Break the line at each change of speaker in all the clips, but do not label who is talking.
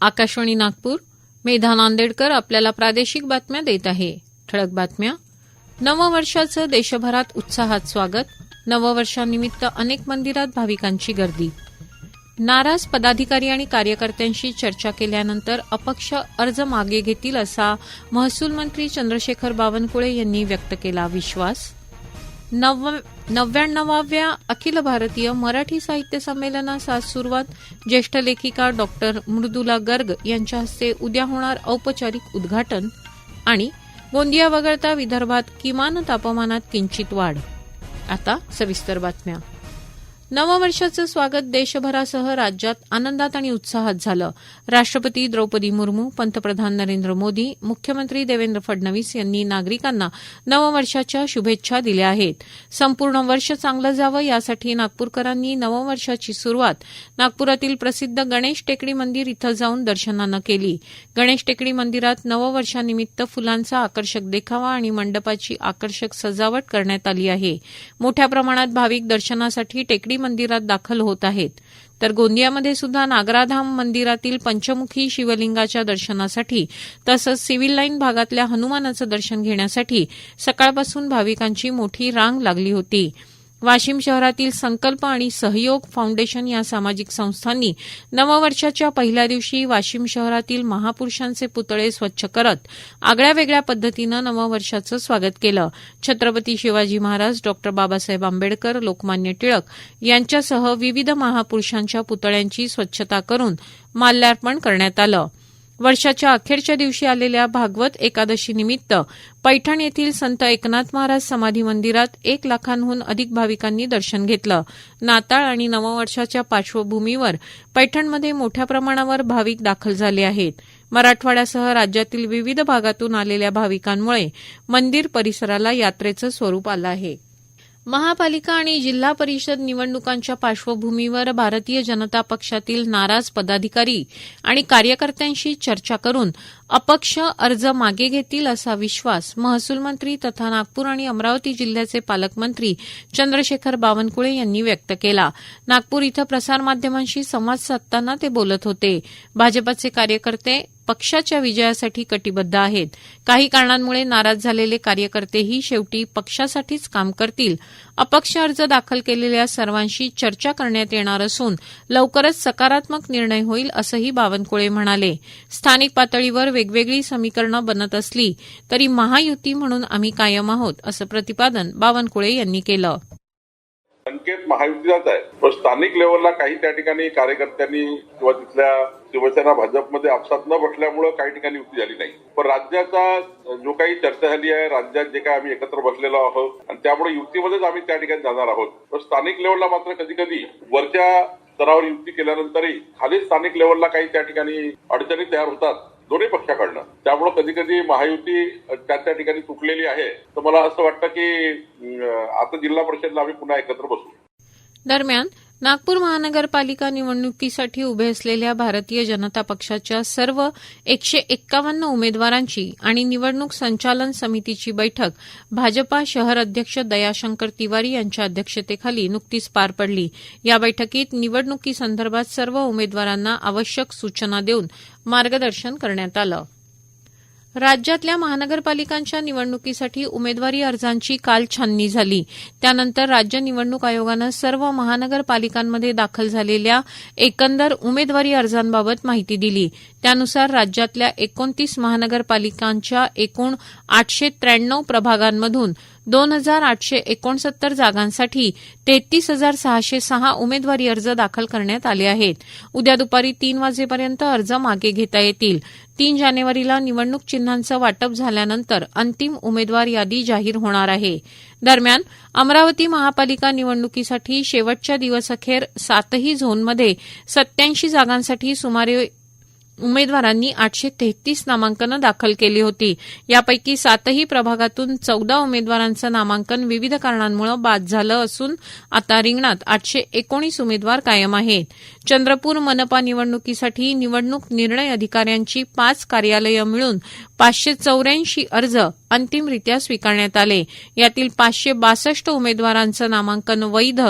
आकाशवाणी नागपूर मेधा नांदेडकर आपल्याला प्रादेशिक बातम्या देत आहे. ठळक बातम्या. नववर्षाचं देशभरात उत्साहात स्वागत. नववर्षानिमित्त अनेक मंदिरात भाविकांची गर्दी. नाराज पदाधिकारी आणि कार्यकर्त्यांशी चर्चा केल्यानंतर अपक्ष अर्ज मागे घेतील असा महसूल मंत्री चंद्रशेखर बावनकुळे यांनी व्यक्त केला विश्वास. नव नव्याण्णवाव्या अखिल भारतीय मराठी साहित्य संमेलनास आज सुरुवात. ज्येष्ठ लेखिका डॉक्टर मृदुला गर्ग यांच्या हस्ते उद्या होणार औपचारिक उद्घाटन आणि गोंदिया वगळता विदर्भात किमान तापमानात किंचित वाढ. आता सविस्तर बातम्या. नववर्षाचं स्वागत देशभरासह राज्यात आनंदात आणि उत्साहात झालं. राष्ट्रपती द्रौपदी मुर्मू पंतप्रधान नरेंद्र मोदी मुख्यमंत्री देवेंद्र फडणवीस यांनी नागरिकांना नववर्षाच्या शुभेच्छा दिल्या आहेत. संपूर्ण वर्ष चांगलं जावं यासाठी नागपूरकरांनी नववर्षाची सुरुवात नागपुरातील प्रसिद्ध गणेश टेकडी मंदिर इथं जाऊन दर्शनानं केली. गणेश टेकडी मंदिरात नववर्षानिमित्त फुलांचा आकर्षक देखावा आणि मंडपाची आकर्षक सजावट करण्यात आली आहे. मोठ्या प्रमाणात भाविक दर्शनासाठी टेकडी मंदिरात दाखल होत आहेत. तर गोंदियामध्ये सुद्धा नागराधाम मंदिरातील पंचमुखी शिवलिंगाच्या दर्शनासाठी तसंच सिव्हिल लाईन भागातल्या हनुमानाचं दर्शन घेण्यासाठी सकाळपासून भाविकांची मोठी रांग लागली होती. वाशिम शहरातील संकल्प आणि सहयोग फाउंडेशन या सामाजिक संस्थांनी नववर्षाच्या पहिल्या दिवशी वाशिम शहरातील महापुरुषांचे पुतळे स्वच्छ करत आगळ्या वेगळ्या पद्धतीनं नववर्षाचं स्वागत केलं. छत्रपती शिवाजी महाराज डॉक्टर बाबासाहेब आंबेडकर लोकमान्य टिळक यांच्यासह विविध महापुरुषांच्या पुतळ्यांची स्वच्छता करून माल्यार्पण करण्यात आलं. वर्षाच्या अखेरच्या दिवशी आलेल्या भागवत एकादशीनिमित्त पैठण येथील संत एकनाथ महाराज समाधी मंदिरात एक लाखांहून अधिक भाविकांनी दर्शन घेतलं. नाताळ आणि नववर्षाच्या पार्श्वभूमीवर पैठणमध्ये मोठ्या प्रमाणावर भाविक दाखल झाले आहेत. मराठवाड्यासह राज्यातील विविध भागातून आलेल्या भाविकांमुळे मंदिर परिसराला यात्रेचं स्वरूप आलं आहे. महापालिका आणि जिल्हा परिषद निवडणुकांच्या पार्श्वभूमीवर भारतीय जनता पक्षातील नाराज पदाधिकारी आणि कार्यकर्त्यांशी चर्चा करून अपक्ष अर्ज मागे घेतील असा विश्वास महसूल मंत्री तथा नागपूर आणि अमरावती जिल्ह्याचे पालकमंत्री चंद्रशेखर बावनकुळे यांनी व्यक्त केला. नागपूर इथं प्रसारमाध्यमांशी संवाद साधताना ते बोलत होते. भाजपाचे कार्यकर्ते पक्षाच्या विजयासाठी कटिबद्ध आहेत. काही कारणांमुळे नाराज झालेले कार्यकर्तेही शेवटी पक्षासाठीच काम करतील. अपक्ष अर्ज दाखल केलेल्या सर्वांशी चर्चा करण्यात येणार असून लवकरच सकारात्मक निर्णय होईल असंही बावनकुळे म्हणाले. स्थानिक पातळीवर वेगवेगळी समीकरणं बनत असली तरी महायुती म्हणून आम्ही कायम आहोत असं प्रतिपादन बावनकुळे यांनी केलं.
संकेत महायुतीचाच आहे. पण स्थानिक लेवलला काही त्या ठिकाणी कार्यकर्त्यांनी किंवा तिथल्या शिवसेना भाजपमध्ये आपसात न बसल्यामुळे काही ठिकाणी युती झाली नाही. पण राज्याचा जो काही चर्चा झाली आहे राज्यात जे काही आम्ही एकत्र बसलेलो आहोत आणि त्यामुळे युतीमध्येच आम्ही त्या ठिकाणी जाणार आहोत. पण स्थानिक लेवलला मात्र कधी कधी वरच्या स्तरावर युती केल्यानंतरही खाली स्थानिक लेवलला काही त्या ठिकाणी अडचणी तयार होतात दोन्ही पक्षाकडनं. त्यामुळे कधी कधी महायुती त्या त्या ठिकाणी तुटलेली आहे. तर मला असं वाटतं की आता जिल्हा परिषदला आम्ही पुन्हा एकत्र बसू.
दरम्यान नागपूर महानगरपालिका निवडणुकीसाठी उभे असलेल्या भारतीय जनता पक्षाच्या सर्व एकशे एक्कावन्न उमेदवारांची आणि निवडणूक संचालन समितीची बैठक भाजपा शहर अध्यक्ष दयाशंकर तिवारी यांच्या अध्यक्षतेखाली नुकतीच पार पडली. या बैठकीत निवडणुकीसंदर्भात सर्व उमेदवारांना आवश्यक सूचना देऊन मार्गदर्शन करण्यात आलं. राज्यातल्या महानगरपालिकांच्या निवडणुकीसाठी उमेदवारी अर्जांची काल छाननी झाली. त्यानंतर राज्य निवडणूक आयोगानं सर्व महानगरपालिकांमध्ये दाखल झालेल्या एकंदर उमेदवारी अर्जांबाबत माहिती दिली. त्यानुसार राज्यातल्या एकोणतीस महानगरपालिकांच्या एकूण आठशे त्र्याण्णव प्रभागांमधून दोन हजार आठशे एकोणसत्तर जागांसाठी तेहतीस हजार सहाशे सहा उमेदवारी अर्ज दाखल करण्यात आले आहेत. उद्या दुपारी तीन वाजेपर्यंत अर्ज मागे घेता येतील. तीन जानेवारीला निवडणूक चिन्हांचं वाटप झाल्यानंतर अंतिम उमेदवार यादी जाहीर होणार आहे. दरम्यान अमरावती महापालिका निवडणुकीसाठी शेवटच्या दिवसअखेर सातही झोनमध्ये सत्याऐंशी जागांसाठी सुमारे उमेदवारांनी आठशे तेहतीस नामांकनं दाखल केली होती. यापैकी सातही प्रभागातून चौदा उमेदवारांचं नामांकन विविध कारणांमुळे बाद झालं असून आता रिंगणात आठशे एकोणीस उमेदवार कायम आहेत. चंद्रपूर मनपा निवडणुकीसाठी निवडणूक निर्णय अधिकाऱ्यांची पाच कार्यालयं मिळून पाचशे चौऱ्याऐंशी अर्ज अंतिमरित्या स्वीकारण्यात आले. यातील पाचशे बासष्ट उमेदवारांचं नामांकन वैध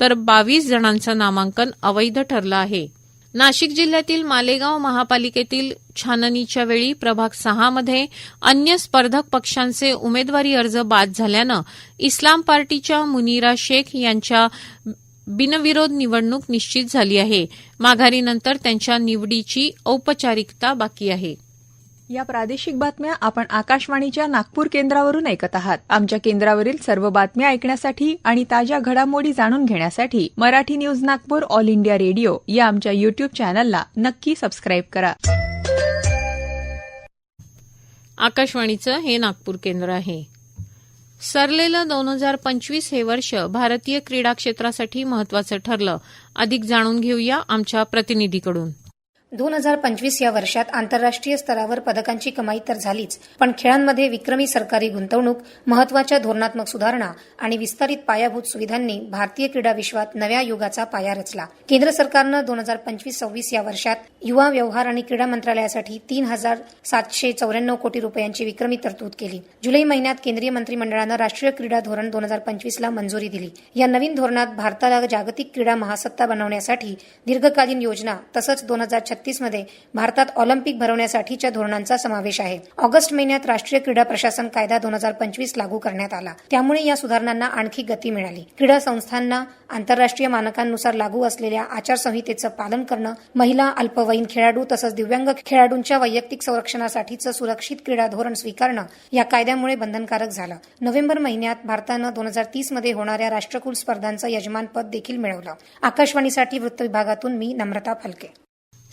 तर बावीस जणांचं नामांकन अवैध ठरलं आहे. नाशिक जिल्ह्यातील मालेगाव महापालिकेतील छाननीच्या वेळी प्रभाग सहामध्ये अन्य स्पर्धक पक्षांचे उमेदवारी अर्ज बाद झाल्यानं इस्लाम पार्टीच्या मुनीरा शेख यांच्या बिनविरोध निवडणूक निश्चित झाली आहे. माघारीनंतर त्यांच्या निवडीची औपचारिकता बाकी आहे.
या प्रादेशिक बातम्या आपण आकाशवाणीच्या नागपूर केंद्रावरून ऐकत आहात. आमच्या केंद्रावरील सर्व बातम्या ऐकण्यासाठी आणि ताज्या घडामोडी जाणून घेण्यासाठी Marathi news Nagpur all India radio या आमच्या युट्यूब चॅनलला नक्की सबस्क्राईब करा.
आकाशवाणीचं हे नागपूर केंद्र आहे. सरलेलं दोन हजार पंचवीस हे वर्ष भारतीय क्रीडा क्षेत्रासाठी महत्वाचं ठरलं. अधिक जाणून घेऊया आमच्या प्रतिनिधीकडून.
दोन हजार पंचवीस या वर्षात आंतरराष्ट्रीय स्तरावर पदकांची कमाई तर झालीच पण खेळांमध्ये विक्रमी सरकारी गुंतवणूक महत्त्वाच्या धोरणात्मक सुधारणा आणि विस्तारित पायाभूत सुविधांनी भारतीय क्रीडा विश्वात नव्या युगाचा पाया रचला. केंद्र सरकारनं दोन हजार पंचवीस सव्वीस या वर्षात युवा व्यवहार आणि क्रीडा मंत्रालयासाठी तीन हजार सातशे चौऱ्याण्णव कोटी रुपयांची विक्रमी तरतूद केली. जुलै महिन्यात केंद्रीय मंत्रिमंडळानं राष्ट्रीय क्रीडा धोरण दोन हजार पंचवीसला मंजुरी दिली. या नवीन धोरणात भारताला जागतिक क्रीडा महासत्ता बनवण्यासाठी दीर्घकालीन योजना तसंच दोन हजार मध्ये भारतात ऑलिम्पिक भरवण्यासाठीच्या धोरणांचा समावेश आहे. ऑगस्ट महिन्यात राष्ट्रीय क्रीडा प्रशासन कायदा दोन हजार पंचवीस लागू करण्यात आला. त्यामुळे या सुधारणांना आणखी गती मिळाली. क्रीडा संस्थांना आंतरराष्ट्रीय मानकांनुसार लागू असलेल्या आचारसंहितेचं पालन करणं महिला अल्पवयीन खेळाडू तसंच दिव्यांग खेळाडूंच्या वैयक्तिक संरक्षणासाठीचं सुरक्षित क्रीडा धोरण स्वीकारणं या कायद्यामुळे बंधनकारक झालं. नोव्हेंबर महिन्यात भारतानं दोन हजार तीसमध्ये होणाऱ्या राष्ट्रकुल स्पर्धांचं यजमानपद देखील मिळवलं. आकाशवाणीसाठी वृत्त विभागातून मी नम्रता फलके.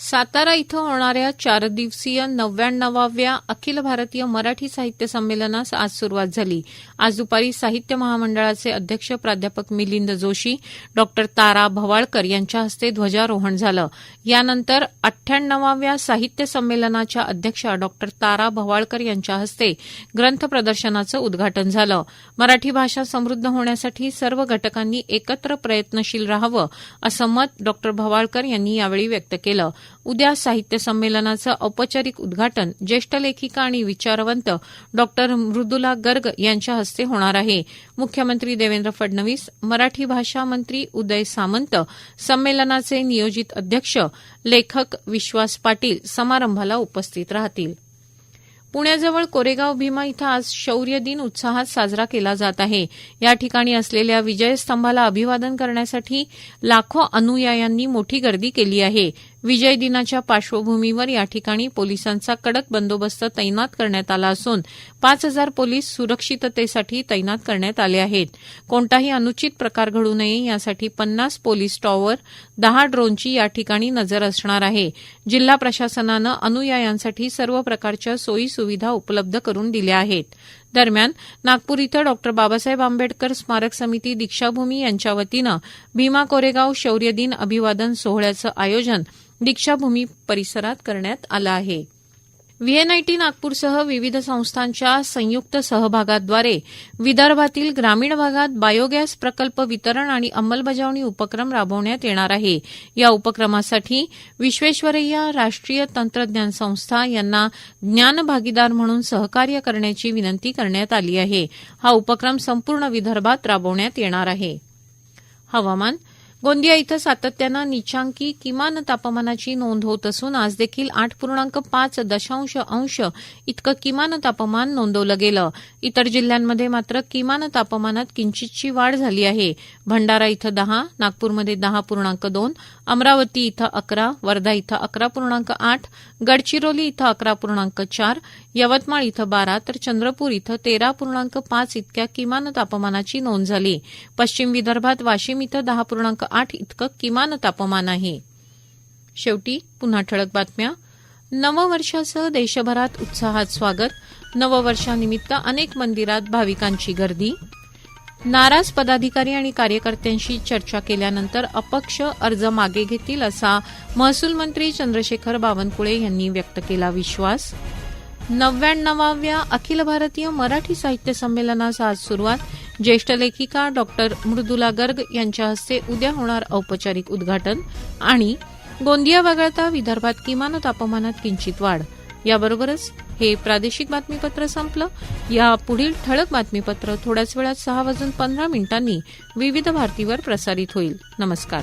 सातारा इथं होणाऱ्या चार दिवसीय नव्याण्णवाव्या अखिल भारतीय मराठी साहित्य संमेलनास आज सुरुवात झाली. आज दुपारी साहित्य महामंडळाचे अध्यक्ष प्राध्यापक मिलिंद जोशी डॉ. तारा भवाळकर यांच्या हस्ते ध्वजारोहण झालं. यानंतर अठ्ठ्याण्णवाव्या साहित्य संमेलनाच्या अध्यक्षा डॉ. तारा भवाळकर यांच्या हस्ते ग्रंथ प्रदर्शनाचं उद्घाटन झालं. मराठी भाषा समृद्ध होण्यासाठी सर्व घटकांनी एकत्र प्रयत्नशील राहावं असं मत डॉ. भवाळकर यांनी यावेळी व्यक्त केलं. उद्या साहित्य संमेलनाचं औपचारिक उद्घाटन ज्येष्ठ लेखिका आणि विचारवंत डॉ मृदुला गर्ग यांच्या हस्ते होणार आहे. मुख्यमंत्री देवेंद्र फडणवीस मराठी भाषा मंत्री उदय सामंत संमेलनाचे नियोजित अध्यक्ष लेखक विश्वास पाटील समारंभाला उपस्थित राहतील. पुण्याजवळ कोरेगाव भीमा इथं आज शौर्य दिन उत्साहात साजरा केला जात आहे. या ठिकाणी असलेल्या विजयस्तंभाला अभिवादन करण्यासाठी लाखो अनुयायांनी मोठी गर्दी केली आहे. विजय दिनाच्या पार्श्वभूमीवर या ठिकाणी पोलिसांचा कडक बंदोबस्त तैनात करण्यात आला असून पाच हजार पोलीस सुरक्षिततेसाठी तैनात करण्यात आले आहेत. कोणताही अनुचित प्रकार घडू नये यासाठी पन्नास पोलीस टॉवर दहा ड्रोनची या ठिकाणी नजर असणार आहे. जिल्हा प्रशासनानं अनुयायांसाठी सर्व प्रकारच्या सोयी सुविधा उपलब्ध करून दिल्या आहेत. दरम्यान नागपूर इथं डॉ. बाबासाहेब आंबेडकर स्मारक समिती दीक्षाभूमी यांच्या वतीनं भीमा कोरेगाव शौर्य दिन अभिवादन सोहळ्याचं आयोजन दीक्षाभूमी परिसरात करण्यात आला आहे. व्हीएनआयटी नागपूरसह विविध संस्थांच्या संयुक्त सहभागाद्वारे विदर्भातील ग्रामीण भागात बायोगॅस प्रकल्प वितरण आणि अंमलबजावणी उपक्रम राबवण्यात येणार आहे. या उपक्रमासाठी विश्वेश्वरय्या राष्ट्रीय तंत्रज्ञान संस्था यांना ज्ञान भागीदार म्हणून सहकार्य करण्याची विनंती करण्यात आली आहे. हा उपक्रम संपूर्ण विदर्भात राबवण्यात येणार आहे. हवामान गोंदिया इथं सातत्यानं निचांकी किमान तापमानाची नोंद होत असून आज देखील आठ पूर्णांक पाच दशांश अंश इतकं किमान तापमान नोंदवलं गेलं. इतर जिल्ह्यांमध्ये मात्र किमान तापमानात किंचितची वाढ झाली आहे. भंडारा इथं दहा नागपूरमध्ये दहा पूर्णांक दोन अमरावती इथं अकरा वर्धा इथं अकरा पूर्णांक आठ गडचिरोली इथं अकरा पूर्णांक चार यवतमाळ इथं बारा तर चंद्रपूर इथं तेरा पूर्णांक पाच इतक्या किमान तापमानाची नोंद झाली. पश्चिम विदर्भात वाशिम इथं दहा पूर्णांक आठ इतकं किमान तापमान आहे. शेवटी पुन्हा ठळक बातम्या. नववर्षासह देशभरात उत्साहात स्वागत. नववर्षानिमित्त अनेक मंदिरात भाविकांची गर्दी. नाराज पदाधिकारी आणि कार्यकर्त्यांशी चर्चा केल्यानंतर अपक्ष अर्ज मागे घेतील असा महसूल मंत्री चंद्रशेखर बावनकुळे यांनी व्यक्त केला विश्वास. नव्याण्णवाव्या अखिल भारतीय मराठी साहित्य संमेलनास आज सुरुवात. ज्येष्ठ लेखिका डॉक्टर मृदुला गर्ग यांच्या हस्ते उद्या होणार औपचारिक उद्घाटन आणि गोंदिया वगळता विदर्भात किमान तापमानात किंचित वाढ. याबरोबरच हे प्रादेशिक बातमीपत्र संपलं. या पुढील ठळक बातमीपत्र थोड्याच वेळात सहा वाजून पंधरा मिनिटांनी विविध भारतीवर प्रसारित होईल. नमस्कार.